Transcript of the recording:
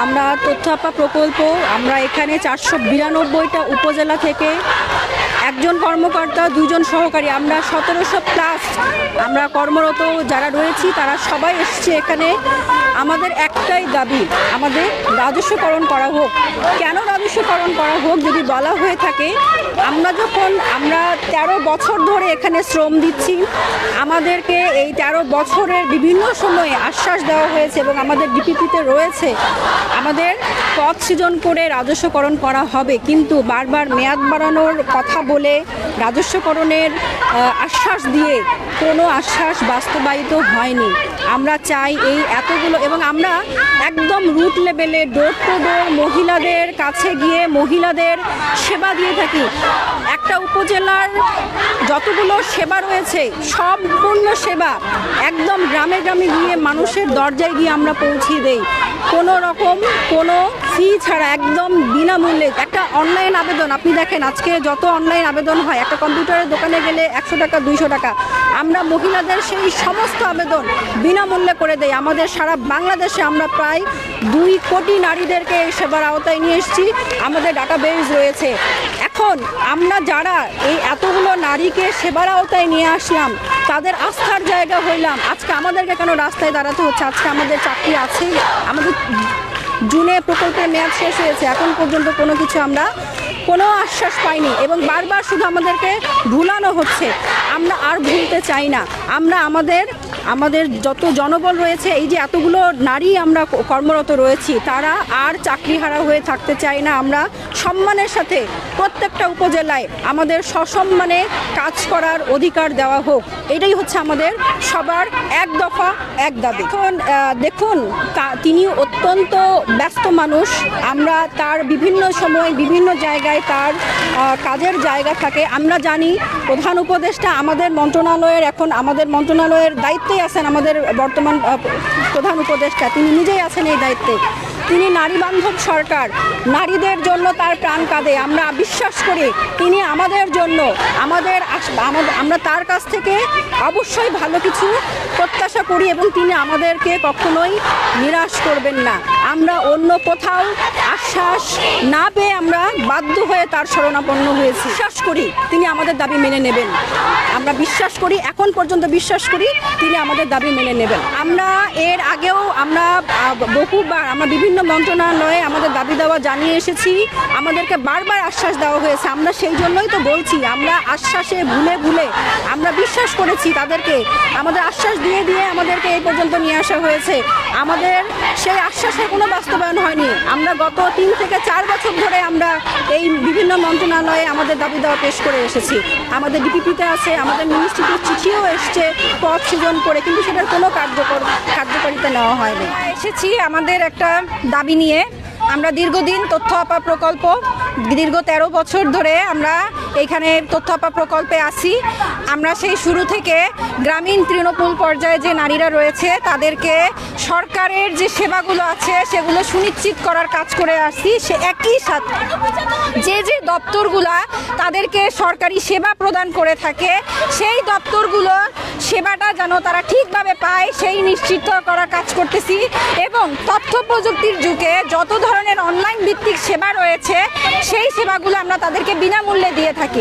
আমরা তথ্যাপা প্রকল্প, আমরা এখানে চারশো বিরানব্বইটা উপজেলা থেকে একজন কর্মকর্তা, দুজন সহকারী, আমরা সতেরোশো প্লাস আমরা কর্মরত যারা রয়েছি, তারা সবাই এসছে এখানে। আমাদের একটাই দাবি, আমাদের রাজস্বকরণ করা হোক। কেন রাজস্বকরণ করা হোক যদি বলা হয়ে থাকে, আমরা যখন আমরা তেরো বছর ধরে এখানে শ্রম দিচ্ছি, আমাদেরকে এই তেরো বছরের বিভিন্ন সময়ে আশ্বাস দেওয়া হয়েছে এবং আমাদের ডিপিপিতে রয়েছে, আমাদের পদ সৃজন করে রাজস্বকরণ করা হবে। কিন্তু বারবার মেয়াদ বাড়ানোর কথা বলে রাজস্বকরণের আশ্বাস দিয়ে কোনো আশ্বাস বাস্তবায়িত হয়নি। আমরা চাই এই এতগুলো এবং আমরা একদম রুট লেভেলে ডোর টু ডোর মহিলাদের কাছে গিয়ে মহিলাদের সেবা দিয়ে থাকি। একটা উপজেলার যতগুলো সেবা রয়েছে, সম্পূর্ণ সেবা একদম গ্রামে গ্রামে গিয়ে মানুষের দরজায় গিয়ে আমরা পৌঁছিয়ে দেই। কোনো রকম কোনো ফি ছাড়া একদম বিনামূল্যে একটা অনলাইন আবেদন। আপনি দেখেন, আজকে যত অনলাইন আবেদন হয়, একটা কম্পিউটারের দোকানে গেলে একশো টাকা, দুইশো টাকা। আমরা মহিলাদের সেই সমস্ত আবেদন বিনামূল্যে করে দেয় আমাদের সারা বাংলাদেশে আমরা প্রায় দুই কোটি নারীদেরকে এই সেবার আওতায় নিয়ে এসেছি। আমাদের ডাটাবেস রয়েছে। এখন আমরা যারা এই এতগুলো নারীকে সেবার আওতায় নিয়ে আসলাম, তাদের আস্থার জায়গা হইলাম। আজকে আমাদেরকে কেন রাস্তায় দাঁড়াতে হচ্ছে? আজকে আমাদের চাকরি আছেই আমাদের জুনে প্রকল্পের মেয়াদ শেষ হয়েছে। এখন পর্যন্ত কোনো কিছু আমরা কোনো আশ্বাস পাইনি এবং বারবার শুধু আমাদেরকে ভুলানো হচ্ছে। আমরা আর ভুলতে চাই না। আমরা আমাদের আমাদের যত জনবল রয়েছে, এই যে এতগুলো নারী আমরা কর্মরত রয়েছি, তারা আর চাকরিহারা হয়ে থাকতে চাই না। আমরা সম্মানের সাথে প্রত্যেকটা উপজেলায় আমাদের সসম্মানে কাজ করার অধিকার দেওয়া হোক, এটাই হচ্ছে আমাদের সবার এক দফা, এক দাবি। এখন দেখুন তিনি অত্যন্ত ব্যস্ত মানুষ। আমরা তার বিভিন্ন সময়, বিভিন্ন জায়গায় তার কাজের জায়গা থাকে। আমরা জানি প্রধান উপদেষ্টা আমাদের মন্ত্রণালয়ের এখন, আমাদের মন্ত্রণালয়ের দায়িত্বেই আছেন আমাদের বর্তমান প্রধান উপদেষ্টা। তিনি নিজেই আছেন এই দায়িত্বে। তিনি নারী বান্ধব সরকার। নারীদের জন্য তার প্রাণ কাঁদে। আমরা বিশ্বাস করি তিনি আমাদের জন্য, আমাদের আমরা তার কাছ থেকে অবশ্যই ভালো কিছু প্রত্যাশা করি এবং তিনি আমাদেরকে কখনোই নিরাশ করবেন না। আমরা অন্য কোথাও আশ্বাস না পেয়ে আমরা বাধ্য হয়ে তার শরণাপন্ন হয়েছি। বিশ্বাস করি তিনি আমাদের দাবি মেনে নেবেন। আমরা বিশ্বাস করি, এখন পর্যন্ত বিশ্বাস করি তিনি আমাদের দাবি মেনে নেবেন। আমরা এর আগেও আমরা বহুবার, আমরা বিভিন্ন মন্ত্রণালয়ে আমাদের দাবি দেওয়া জানিয়ে এসেছি। আমাদেরকে বারবার আশ্বাস দেওয়া হয়েছে। আমরা সেই জন্যই তো বলছি, আমরা আশ্বাসে ভুলে ভুলে বিশ্বাস করেছি তাদেরকে। আমাদের আশ্বাস দিয়ে দিয়ে আমাদেরকে এই পর্যন্ত নিয়ে আসা হয়েছে। আমাদের সেই আশ্বাসের কোনো বাস্তবায়ন হয়নি। আমরা গত তিন থেকে চার বছর ধরে আমরা এই বিভিন্ন মন্ত্রণালয়ে আমাদের দাবি দেওয়া পেশ করে এসেছি। আমাদের ডিপিপিতে আছে, আমাদের মিনিস্ট্রিতে চিঠিও এসছে পথ সৃজন করে, কিন্তু সেটার কোনো কার্যকর কার্যকারিতা নেওয়া হয়নি। এসেছি আমাদের একটা দাবি নিয়ে। আমরা দীর্ঘদিন তথ্য আপা প্রকল্প, দীর্ঘ তেরো বছর ধরে আমরা এখানে তথ্য আপা প্রকল্পে আসি আমরা সেই শুরু থেকে গ্রামীণ তৃণমূল পর্যায়ে যে নারীরা রয়েছে, তাদেরকে সরকারের যে সেবাগুলো আছে, সেগুলো সুনিশ্চিত করার কাজ করে আসছি। সে একই সাথে যে যে দপ্তরগুলা তাদেরকে সরকারি সেবা প্রদান করে থাকে, সেই দপ্তরগুলো সেবাটা যেন তারা ঠিকভাবে পায়, সেই নিশ্চিত করার কাজ করতেছি। এবং তথ্য প্রযুক্তির যুগে যত ধরনের অনলাইন ভিত্তিক সেবা রয়েছে, সেই সেবাগুলো আমরা তাদেরকে বিনামূল্যে দিয়ে থাকি।